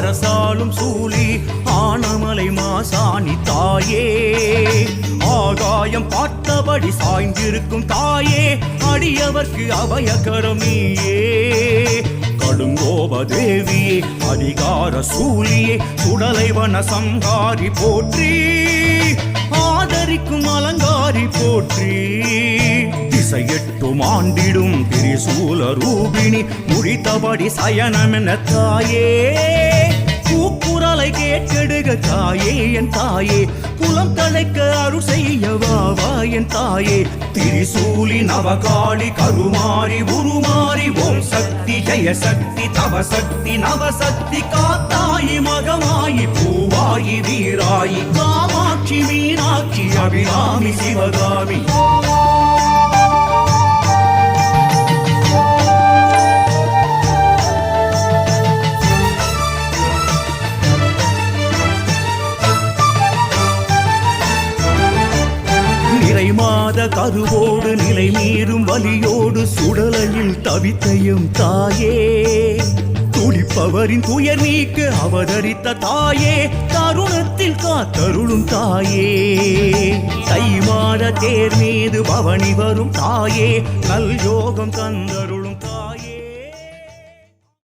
அரசாலும் சூழி ஆனமலை மாசாணி தாயே. ஆகாயம் பார்த்தபடி சாய்ந்திருக்கும் தாயே அடியவர்க்கு அபயகரம் நீயே. கடுங்கோப தேவியே அதிகார சூழியே சுடலைவன சங்காரி போற்றி. ஆதரிக்கும் அலங்காரி போற்றி. திசை எட்டும் ஆண்டிடும் திரிசூல ரூபிணி முடித்தபடி சயனமென தாயே. கூக்குரலை கேட்கடுக தாயே என் தாயே. குலம் தழைக்க அருள் செய்யவா வா என் தாயே. திரிசூலி நவகாளி கருமாரி உருமாறி ஓம் சக்தி ஜெய சக்தி தவ சக்தி நவசக்தி காத்தாயி மகமாயி பூவாயி வீராயி காமாட்சி மீனாட்சி அபிராமி சிவகாமி. நிறை மாத கருவோடு நிலை மீறும் வலியோடு சுடலையில் தவித்தையும் தாயே. துடிப்பவரின் துயர் நீக்க அவதரித்த தாயே. தருணத்தில் காத்தருளும் தாயே. தை மாத தேர் மீது பவனி வரும் தாயே. நல் யோகம் தந்தருளும் தாயே.